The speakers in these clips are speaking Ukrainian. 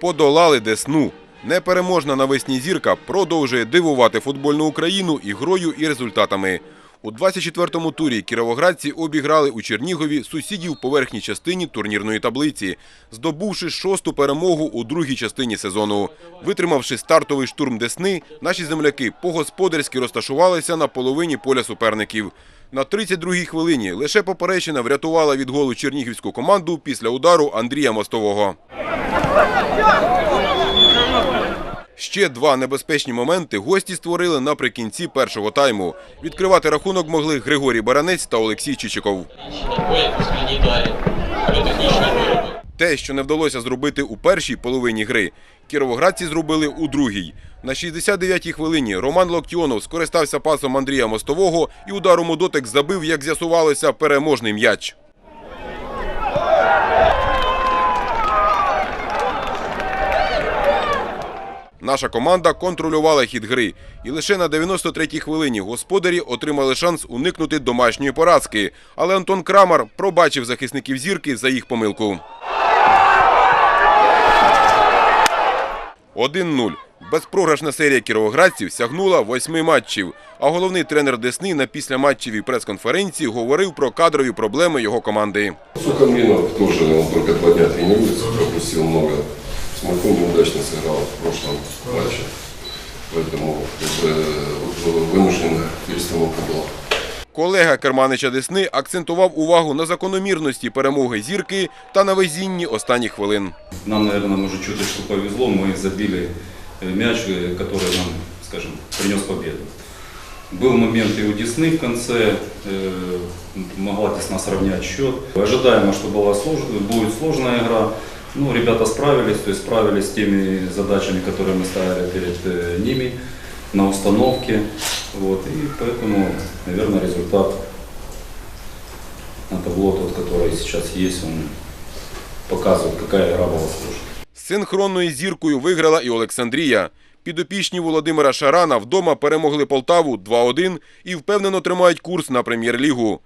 Подолали Десну. Непереможна навесні зірка продовжує дивувати футбольну Україну ігрою і результатами. У 24-му турі кіровоградці обіграли у Чернігові сусідів в поверхній частині турнірної таблиці, здобувши шосту перемогу у другій частині сезону. Витримавши стартовий штурм Десни, наші земляки по-господарськи розташувалися на половині поля суперників. На 32-й хвилині лише поперечина врятувала від голу чернігівську команду після удару Андрія Мостового. Ще два небезпечні моменти гості створили наприкінці першого тайму. Відкривати рахунок могли Григорій Баранець та Олексій Чичиков. Те, що не вдалося зробити у першій половині гри, кіровоградці зробили у другій. На 69-й хвилині Роман Локтіонов скористався пасом Андрія Мостового і ударом у дотик забив, як з'ясувалося, переможний м'яч. Наша команда контролювала хід гри, і лише на 93-й хвилині господарі отримали шанс уникнути домашньої поразки. Але Антон Крамар пробачив захисників зірки за їх помилку. 1-0. Безпрограшна серія кіровоградців сягнула восьми матчів. А головний тренер Десни на післяматчевій прес-конференції говорив про кадрові проблеми його команди. Сухомлинов тоже, он только два дня тренируется, пропустил много. Смольков неудачно сыграл в прошлом матче, поэтому как бы, вот, вынуждена перестановка была. Колега Керманича Десни акцентував увагу на закономірності перемоги зірки та на везінні останніх хвилин. Нам, наверное, может чуточку повезло, мы забили э, мяч, э, который нам, скажем, принес победу. Был момент и у Десны в конце, э, могла Десна сравнять счет. Ожидаемо, что была слож- будет сложная игра. Ну, ребята справились, то есть справились с теми задачами, которые мы ставили перед э, ними на установке. Вот, и поэтому, наверное, результат на табло тот, который сейчас есть, он показывает, какая игра была сложная. З синхронною зіркою виграла і Олександрія. Підопічні Володимира Шарана вдома перемогли Полтаву 2-1 і впевнено тримають курс на прем'єр-лігу.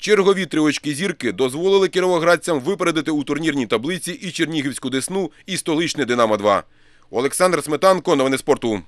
Чергові три очки зірки дозволили кіровоградцям випередити у турнірній таблиці і Чернігівську Десну, і столичне Динамо-2. Олександр Сметанко, новини спорту.